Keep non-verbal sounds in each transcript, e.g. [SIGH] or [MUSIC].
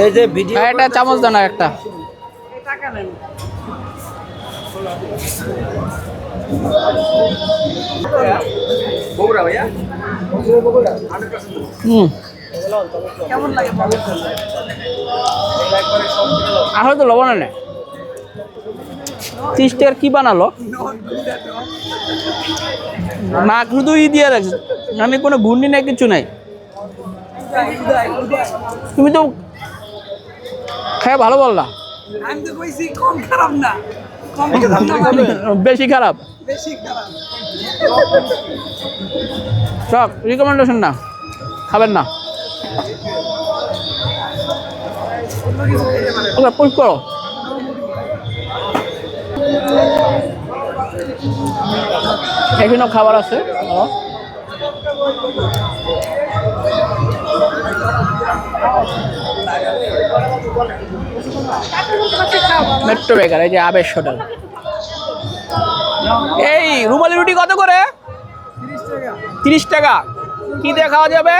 এই যে ভিডিও একটা চামচ দেন আর একটা। হুম। আসলে তো লবণ নেই তিরিশ টাকার কি বানালো? না শুধু ই দিয়ে রাখছে। আমি কোনো গুন্ডি নাই কিছু নাই। তুমি তো খেয়ে ভালো বললা আমি তো কইছি কম খারাপ না। বেশি খারাপ। বেশি খারাপ। সব রিকমেন্ডেশন না। খাবেন না। ওকে পুশ করো। এখানেও খাবার আছে। মেট্রো বেকার এই যে আবেশ হোটেল। এই রুমালি রুটি কত করে? তিরিশ টাকা। কি দিয়ে খাওয়া যাবে?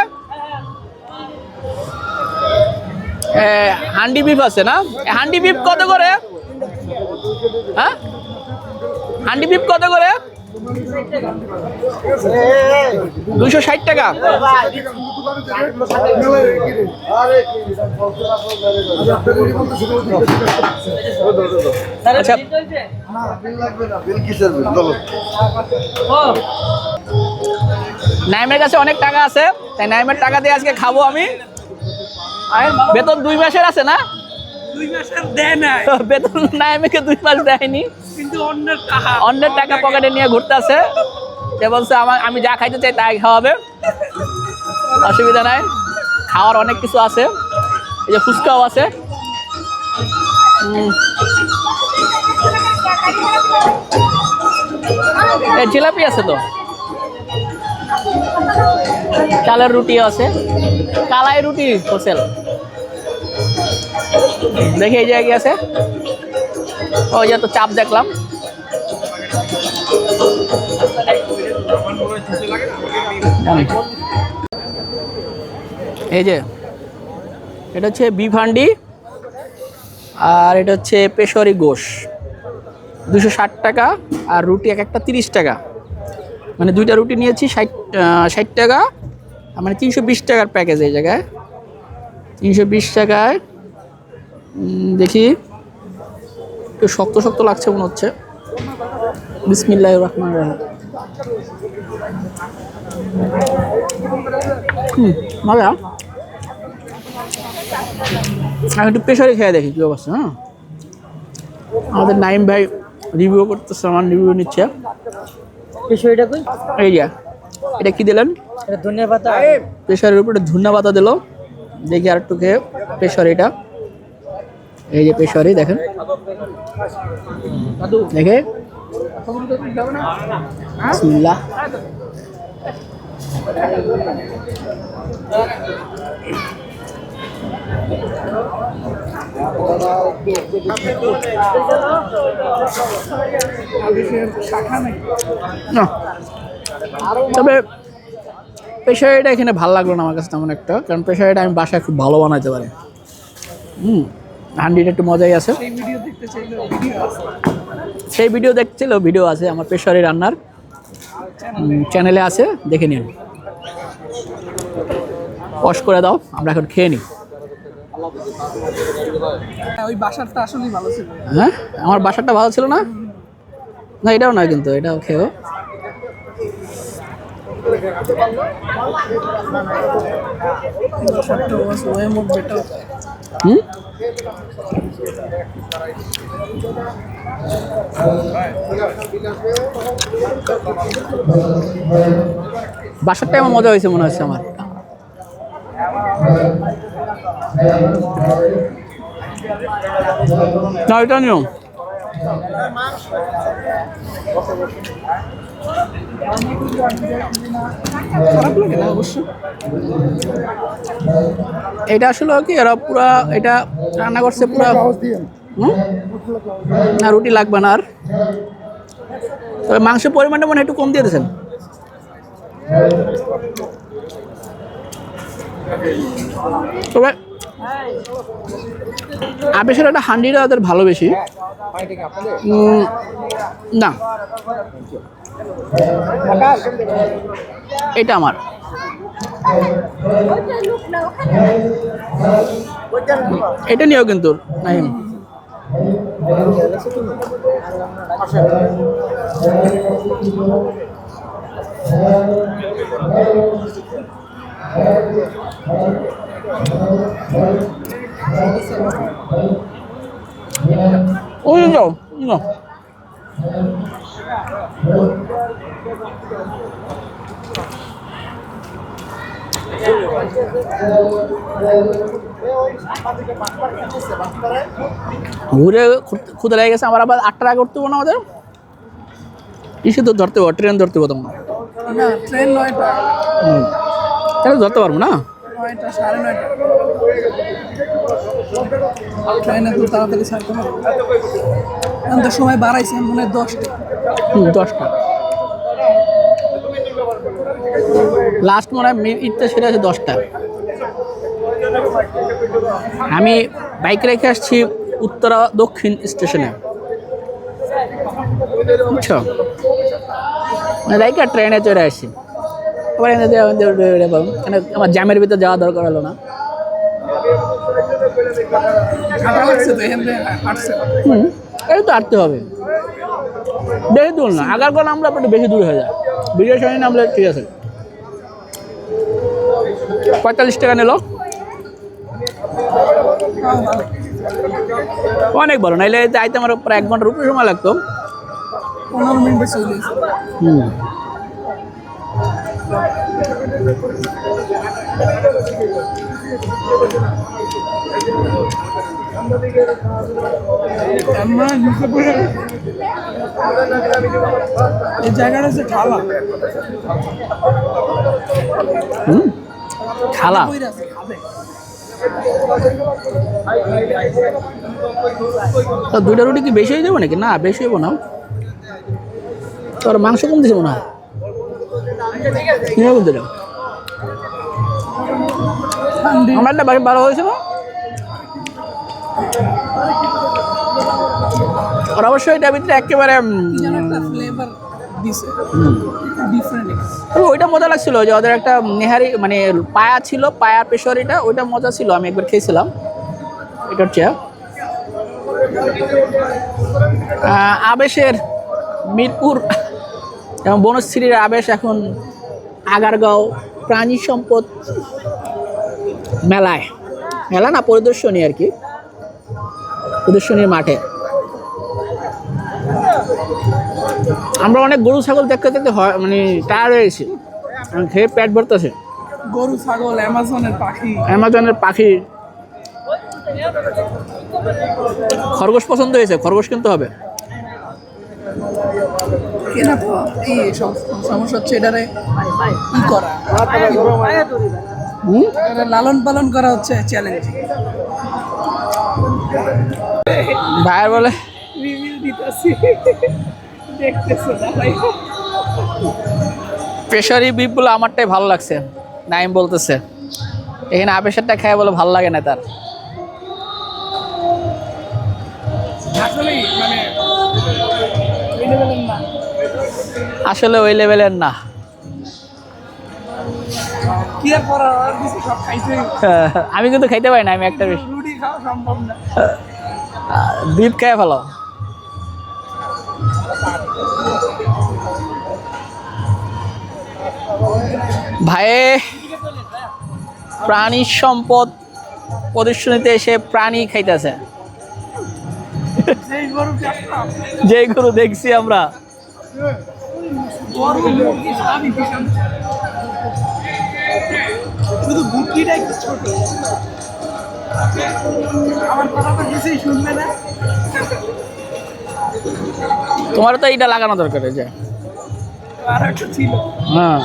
হান্ডি বিফ আছে না? হান্ডি বিফ কত করে? হ্যাঁ? হান্ডি বিফ কত করে? দুশো ষাট টাকা। আচ্ছা। নাইমের কাছে অনেক টাকা আছে তাই নাইমের টাকা দিয়ে আজকে খাব আমি। বেতন দুই মাসের আছে না? দুই মাসের দেয় নাই। বেতন নাইমেকে দুই মাস দেয়নি। অন্যের টাকা। অন্যের টাকা পকেটে নিয়ে ঘুরতে আছে সে বলছে আমার আমি যা খাইতে চাই তাই খাওয়াবে। অসুবিধা নাই। খাওয়ার অনেক কিছু আছে। এই যে ফুচকাও আছে। জিলাপি আছে তো? চালের রুটি আছে। কালাই রুটি হোসেল দেখি এই জায়গায় আছে। ওই যে তো চাপ দেখলাম। এই যে, এটা হচ্ছে বিফ হান্ডি আর এটা হচ্ছে পেশরি গোশ। দুশো ষাট টাকা, আর রুটি এক একটা তিরিশ টাকা। মানে দুইটা রুটি নিয়েছি ষাট ষাট টাকা মানে তিনশো বিশ টাকার প্যাকেজ এই জায়গায়। তিনশো বিশ টাকায় দেখি। একটু শক্ত শক্ত লাগছে মনে হচ্ছে। বিসমিল্লাহ রহমান রহিম। হুম মজা আমি একটু প্রেশারে খেয়ে দেখি কী অবস্থা হ্যাঁ? আমাদের নাইম ভাই রিভিউ করতেছে আমার রিভিউ নিচ্ছে। কই? এই যে এটা কি দিলেন? এটা ধনিয়া পাতা। প্রেশারের উপরে পাতা দিল। দেখি আর একটু খেয়ে প্রেশার এটা। এই যে প্রেশারই দেখেন। দেখে? তবে প্রেশারিটা এখানে ভালো লাগল না আমার কাছে তেমন একটা, কারণ প্রেশারিটা আমি বাসায় খুব ভালো বানাইতে পারি। হুম। হান্ডিটা একটু মজাই আছে। সেই ভিডিও দেখছিল ভিডিও আছে। আমার প্রেশারি রান্নার। চ্যানেলে আছে দেখে নিন। ওয়াশ করে দাও আমরা এখন খেয়ে নিই। হ্যাঁ, ওই বাসারটা আসলেই ভালো ছিল। হ্যাঁ? আমার বাসাটা ভালো ছিল না? না এটাও নয় কিন্তু এটাও খেয়েও। বাসারটা হুম? বাসারটাই আমার মজা হয়েছে মনে হচ্ছে আমার। না এটা নিয়ম খারাপ লাগে না অবশ্য এটা আসলে কি, এরা পুরা, এটা রান্না করছে পুরা? না, রুটি লাগবে না আর। তবে মাংসের পরিমাণটা মনে একটু কম দিয়ে দিয়েছেন। তবে আবেশের একটা হান্ডিটা ওদের ভালো বেশি না। এটা আমার। এটা নিয়েও কিন্তু নাহিম। ওই যাও না ঘুরে ক্ষুদা লেগে গেছে। আমার আবার আটটা আগে উঠতে হবে না আমাদের? ইসে তো ধরতে পারব ট্রেন ধরতে পারতাম না না ট্রেন নয়টা। হুম। তাহলে ধরতে পারব না? নয়টা সাড়ে নয়টা। ট্রেনে তো তাড়াতাড়ি ছাড়তে পারব এখন তো সময় বাড়াইছে মনে হয় দশটা। হুম, দশটা। লাস্ট মনে হয় ঈদটা সেরে আছে দশটা। আমি বাইক রেখে আসছি উত্তরা দক্ষিণ স্টেশনে বুঝছ? ট্রেনে চড়ে আসছি আবার এনে। কেন আমার জ্যামের ভিতরে যাওয়া দরকার হলো না। এই তো আটতে হবে। বেশি দূর না। আগার কোনো আমরা একটু বেশি দূর হয়ে যায়। বিজয় সঙ্গে নামলে ঠিক আছে। পঁয়তাল্লিশ টাকা নিল। অনেক বড় নাইলে আইতে আমার প্রায় এক ঘণ্টার উপরে সময় লাগতো। পনেরো মিনিটে হুম। এই জায়গাটা হচ্ছে ঠালা হুম। খালা। দুইটা রুটি কি বেশি হয়ে যাবে নাকি? না, বেশি হইব না। তোর মাংস কম দিছে মনে হয়। কীরকম দিল? বাড়ি ভালো হয়েছে না আর অবশ্যই এটার ভিতরে একেবারে দিছে। ডিফারেন্ট তবে ওইটা মজা লাগছিল যে ওদের একটা নেহারি মানে পায়া ছিল পায়া পেশরিটা ওইটা মজা ছিল আমি একবার খেয়েছিলাম। এটা হচ্ছে আবেশের মিরপুর এবং বনশ্রীর আবেশ এখন আগারগাঁও প্রাণী সম্পদ মেলায়। মেলা না পরিদর্শনী আর কি। প্রদর্শনীর মাঠে। আমরা অনেক গরু ছাগল দেখতে দেখতে হয় মানে টায়ার হয়ে গেছি। খেয়ে পেট ভরতেছে। গরু ছাগল অ্যামাজনের পাখি। অ্যামাজনের পাখি। খরগোশ পছন্দ হয়েছে খরগোশ কিনতে হবে। কেনা তো এই সমস্যা হচ্ছে এটারে ই করা। লালন পালন করা হচ্ছে চ্যালেঞ্জ ভাইয়ের বলে রিভিউ দিতেছি। দেখতেছে না ভাই। প্রেশারি বিপগুলো আমারটাই ভালো লাগছে নাইম বলতেছে। এখানে আবেশেরটা খেয়ে বলে ভালো লাগে না তার। আসলে মানে ওই না। লেভেলের না। [LAUGHS] আমি কিন্তু খাইতে পারি না আমি একটা বেশি। বিপ খেয়ে ফেলো। ভাইয়ে প্রাণী সম্পদ প্রদর্শনীতে এসে প্রাণী খাইতেছে। যে গরু দেখছি আমরা। ছোট। আমার কিছুই শুনবে না। তোমার তো এইটা লাগানো দরকার এই যে। আর একটা ছিল। হ্যাঁ।